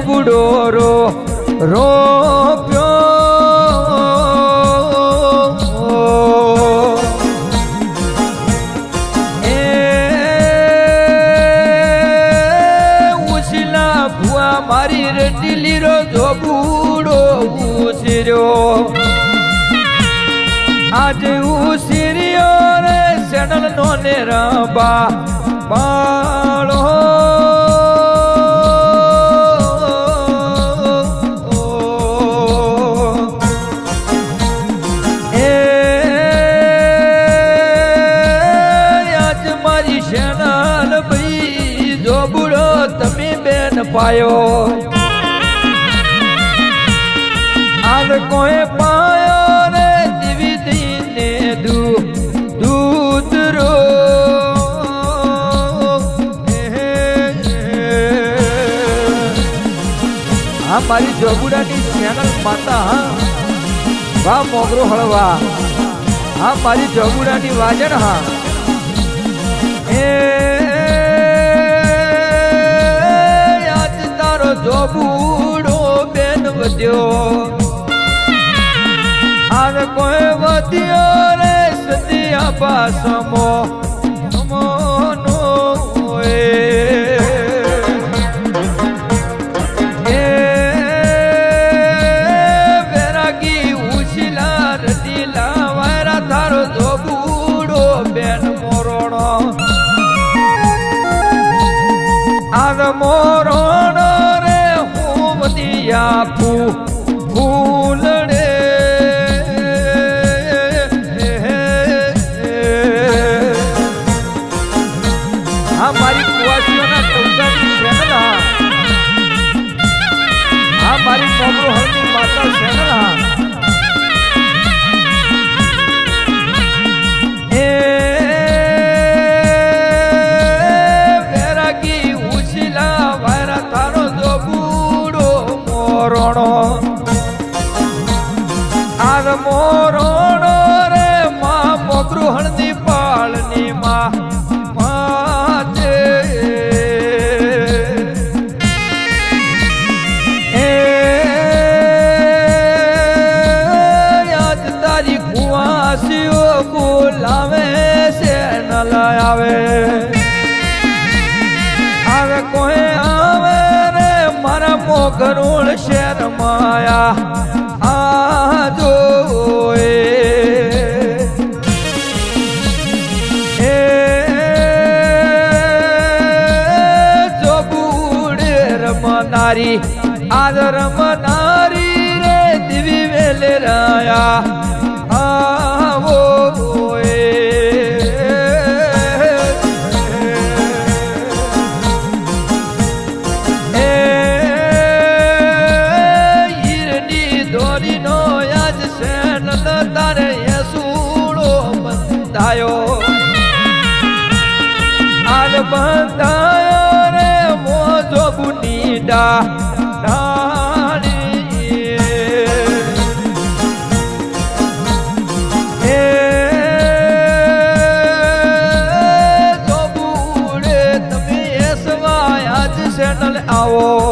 બુડો ro ro એ ઉછલા ભુવા મારી રટીલી row જો બુડો ઉછર્યો. આજે ઉછર્યો રે સેનલ નો ને બાળો પાયો. આજ કોઈ પાયો રે જીવી દુ દૂધ રો. હા મારી જોગુડાની ચેનલ માતા હા. વાહ, મોગરો હળવા. હા, મારી જોગુડાની વાજણ, હા. એ તારો બૂડો બેન વધ્યો. આવે કોઈ વધ્યો રે પાસમો સમોનો diabo. મોગરોળ શેર માયા આ જો એ. એ જો બુડે રમનારી, આજ રમનારી રે દિવી વેલે રાયા. આલ બંધાયો રે મોજો ચેનલ આવો આવો.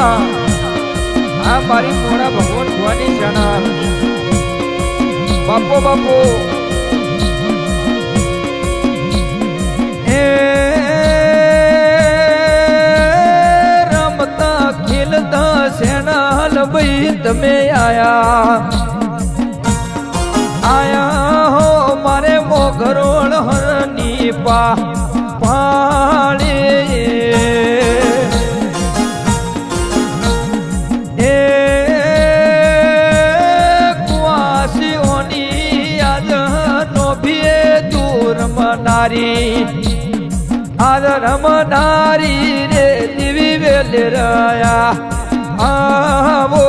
ભુવાની આ મારી મોડા ભગવાન ભવાની ચેનલ બાપો બાપો. એ રમતા ખેલતા સેના ભાઈ તમે આયા? આયા હો મારે મોઘરોળ હરની પા રમનારી રે દિવી વેલ રહ્યા. આવો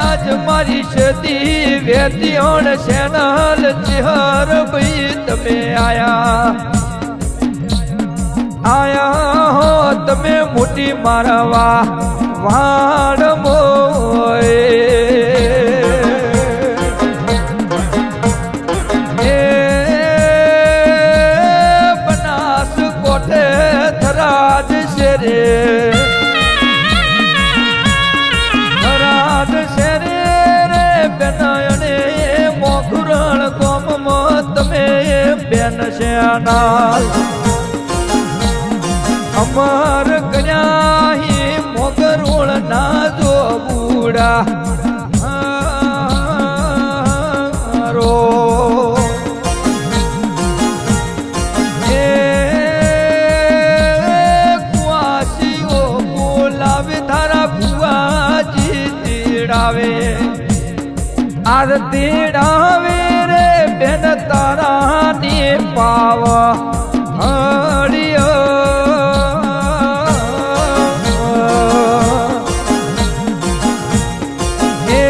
આજ મારી સતી વેતી ઓણ સેનલ ચિહર ભઈ તમે આયા. આયા હો તમે મોટી મારવા વાડ મોય શેરે થરાદ શેરે રે બેનયને મોખુરણ કોમમાં તમે બેન શ્યાના અમર કન્યાહી મોગરોળ ના જો બુડા આર તીડાવે રે બેન તારા ને પાવ હરિયો હે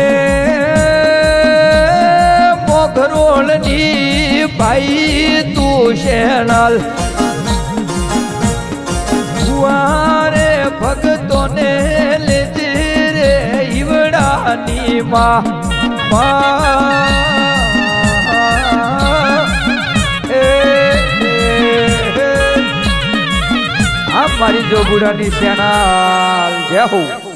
મોઘરોળની ભાઈ તું શેણલ. કુવારે ભગતોને લેજે રે ઈવડાની માં. માં. એ, એ, એ. આ મારી જોગુડાની સેનાલ જય હો જય હો